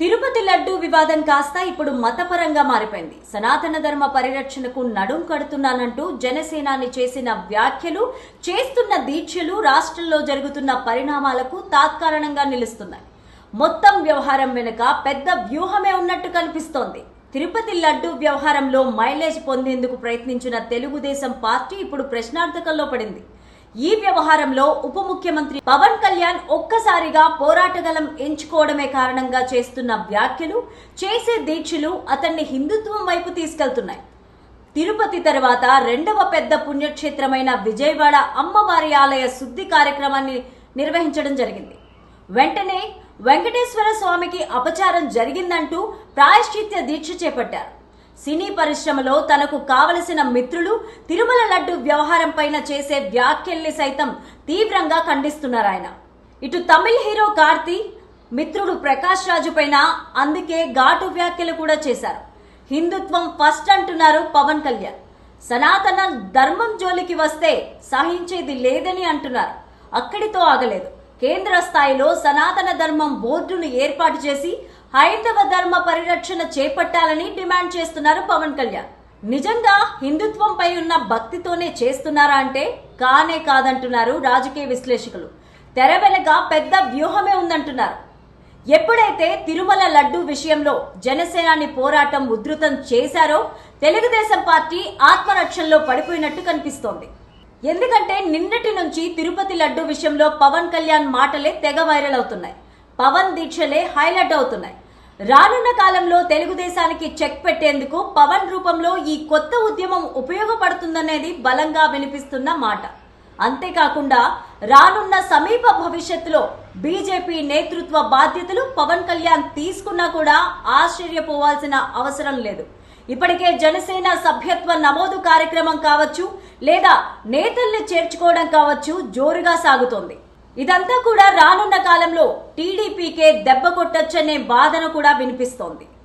తిరుపతి లడ్డూ వివాదం కాస్త ఇప్పుడు మతపరంగా మారిపోయింది. సనాతన ధర్మ పరిరక్షణకు నడుం కడుతున్నానంటూ జనసేనాని చేసిన వ్యాఖ్యలు చేస్తున్న దీక్షలు రాష్ట్రంలో జరుగుతున్న పరిణామాలకు తాత్కారణంగా నిలుస్తున్నాయి. మొత్తం వ్యవహారం వెనుక పెద్ద వ్యూహమే ఉన్నట్టు కనిపిస్తోంది. తిరుపతి లడ్డూ వ్యవహారంలో మైలేజ్ పొందేందుకు ప్రయత్నించిన తెలుగుదేశం పార్టీ ఇప్పుడు ప్రశ్నార్థకంలో పడింది. ఈ వ్యవహారంలో ఉప ముఖ్యమంత్రి పవన్ కళ్యాణ్ ఒక్కసారిగా పోరాటగలం ఎంచుకోవడమే కారణంగా చేస్తున్న వ్యాఖ్యలు చేసే దీక్షలు అతన్ని హిందుత్వం వైపు తీసుకెళ్తున్నాయి. తిరుపతి తర్వాత రెండవ పెద్ద పుణ్యక్షేత్రమైన విజయవాడ అమ్మవారి ఆలయ శుద్ధి కార్యక్రమాన్ని నిర్వహించడం జరిగింది. వెంటనే వెంకటేశ్వర స్వామికి అపచారం జరిగిందంటూ ప్రాయశ్చిత్య దీక్ష చేపట్టారు. సినీ పరిశ్రమలో తనకు కావలసిన మిత్రులు తిరుమల లడ్డు వ్యవహారం పైన చేసే వ్యాఖ్యల్ని సైతం తీవ్రంగా ఖండిస్తున్నారు ఆయన ఇటు తమిళ్ హీరో కార్తి మిత్రుడు ప్రకాష్ రాజు పైన అందుకే ఘాటు వ్యాఖ్యలు కూడా చేశారు. హిందుత్వం ఫస్ట్ అంటున్నారు పవన్ కళ్యాణ్. సనాతన ధర్మం జోలికి వస్తే సహించేది లేదని అంటున్నారు. అక్కడితో ఆగలేదు. కేంద్ర స్థాయిలో సనాతన ధర్మం బోర్డును ఏర్పాటు చేసి హైందవ ధర్మ పరిరక్షణ చేపట్టాలని డిమాండ్ చేస్తున్నారు పవన్ కళ్యాణ్. నిజంగా హిందుత్వంపై ఉన్న భక్తితోనే చేస్తున్నారా అంటే కానే కాదంటున్నారు రాజకీయ విశ్లేషకులు. తెర వెనక పెద్ద వ్యూహమే ఉందంటున్నారు. ఎప్పుడైతే తిరుమల లడ్డు విషయంలో జనసేనాని పోరాటం ఉధృతం చేశారో తెలుగుదేశం పార్టీ ఆత్మరక్షణలో పడిపోయినట్టు కనిపిస్తోంది. ఎందుకంటే నిన్నటి నుంచి తిరుపతి లడ్డు విషయంలో పవన్ కళ్యాణ్ మాటలే తెగ వైరల్ అవుతున్నాయి. పవన్ దీక్షలే హైలైట్ అవుతున్నాయి. రానున్న కాలంలో తెలుగుదేశానికి చెక్ పెట్టేందుకు పవన్ రూపంలో ఈ కొత్త ఉద్యమం ఉపయోగపడుతుందనేది బలంగా వినిపిస్తున్న మాట. అంతేకాకుండా రానున్న సమీప భవిష్యత్తులో బీజేపీ నేతృత్వ బాధ్యతలు పవన్ కళ్యాణ్ తీసుకున్నా కూడా ఆశ్చర్యపోవాల్సిన అవసరం లేదు. ఇప్పటికే జనసేన సభ్యత్వ నమోదు కార్యక్రమం కావచ్చు లేదా నేతల్ని చేర్చుకోవడం కావచ్చు జోరుగా సాగుతోంది. ఇదంతా కూడా రానున్న కాలంలో టీడీపీకే దెబ్బ కొట్టొచ్చనే వాదన కూడా వినిపిస్తోంది.